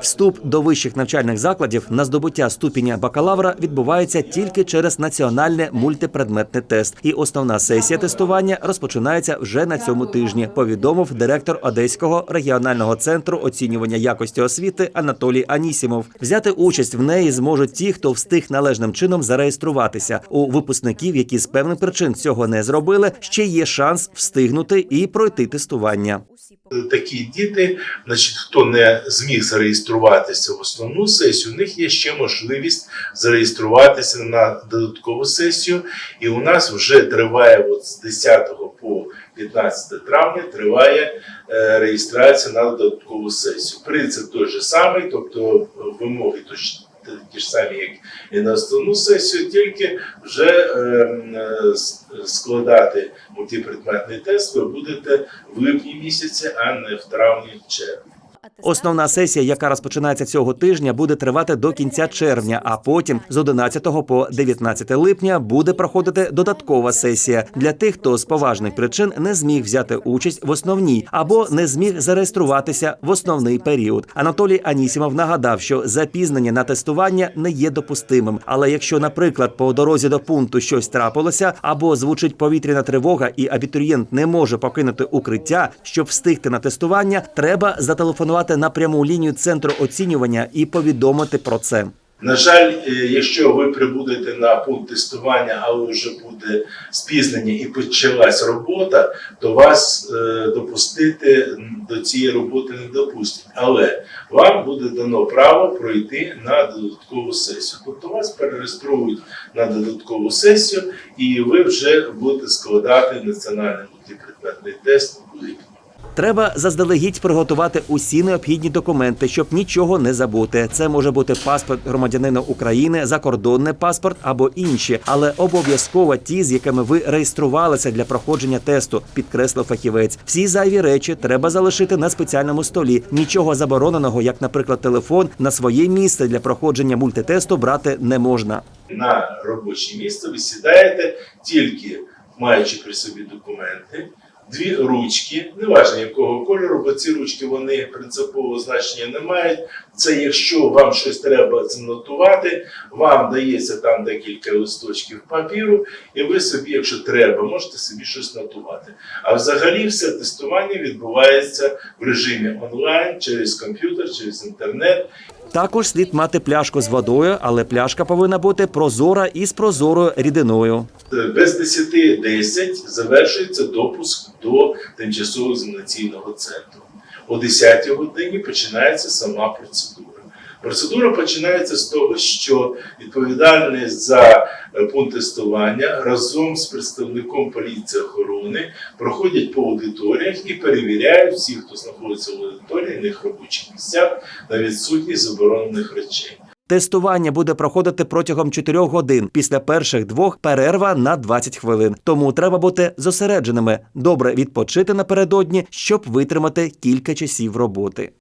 Вступ до вищих навчальних закладів на здобуття ступеня бакалавра відбувається тільки через національне мультипредметний тест. І основна сесія тестування розпочинається вже на цьому тижні. Повідомив директор Одеського регіонального центру оцінювання якості освіти Анатолій Анісімов. Взяти участь в неї зможуть ті, хто встиг належним чином зареєструватися. У випускників, які з певних причин цього не зробили, ще є шанс встигнути і пройти тестування. такі діти, значить, хто не зміг зареєструватися в основну сесію, у них є ще можливість зареєструватися на додаткову сесію. І у нас вже триває от з 10 по 15 травня триває е, реєстрація на додаткову сесію. Принцип той же самий, тобто вимоги точно. Ті ж самі, як і на основну сесію, тільки вже е, е, складати мультипредметний тест ви будете в липні місяці, а не в травні червні. Основна сесія, яка розпочинається цього тижня, буде тривати до кінця червня, а потім з 11 по 19 липня буде проходити додаткова сесія для тих, хто з поважних причин не зміг взяти участь в основній або не зміг зареєструватися в основний період. Анатолій Анісімов нагадав, що запізнення на тестування не є допустимим. Але якщо, наприклад, по дорозі до пункту щось трапилося, або звучить повітряна тривога, і абітурієнт не може покинути укриття, щоб встигти на тестування, треба зателефонувати на пряму лінію центру оцінювання і повідомити про це. На жаль, е, якщо ви прибудете на пункт тестування, але вже буде спізнення і почалась робота, то вас е, допустити до цієї роботи не допустять. Але вам буде дано право пройти на додаткову сесію. Тобто вас перереєструють на додаткову сесію, і ви вже будете складати національний мультипредметний тест. Треба заздалегідь приготувати усі необхідні документи, щоб нічого не забути. Це може бути паспорт громадянина України, закордонний паспорт або інші, але обов'язково ті, з якими ви реєструвалися для проходження тесту, підкреслив фахівець. Всі зайві речі треба залишити на спеціальному столі. Нічого забороненого, як, наприклад, телефон, на своє місце для проходження мультитесту брати не можна. на робоче місце ви сідаєте тільки маючи при собі документи, дві ручки, неважно якого кольору, бо ці ручки вони принципового значення не мають. Це якщо вам щось треба занотувати, вам дається там декілька листочків папіру, і ви собі, якщо треба, можете собі щось нотувати. А взагалі все тестування відбувається в режимі онлайн через комп'ютер, через інтернет. Також слід мати пляшку з водою, але пляшка повинна бути прозора і з прозорою рідиною. Без 10.10 завершується допуск до тимчасового екзаменаційного центру. О 10 годині починається сама процедура. Процедура починається з того, що відповідальний за е, пункт тестування разом з представником поліції охорони проходять по аудиторіях і перевіряють всіх, хто знаходиться в аудиторії, них робочих місцях на відсутність заборонених речей. Тестування буде проходити протягом 4 годин. Після перших двох перерва на 20 хвилин. Тому треба бути зосередженими, добре відпочити напередодні, щоб витримати кілька часів роботи.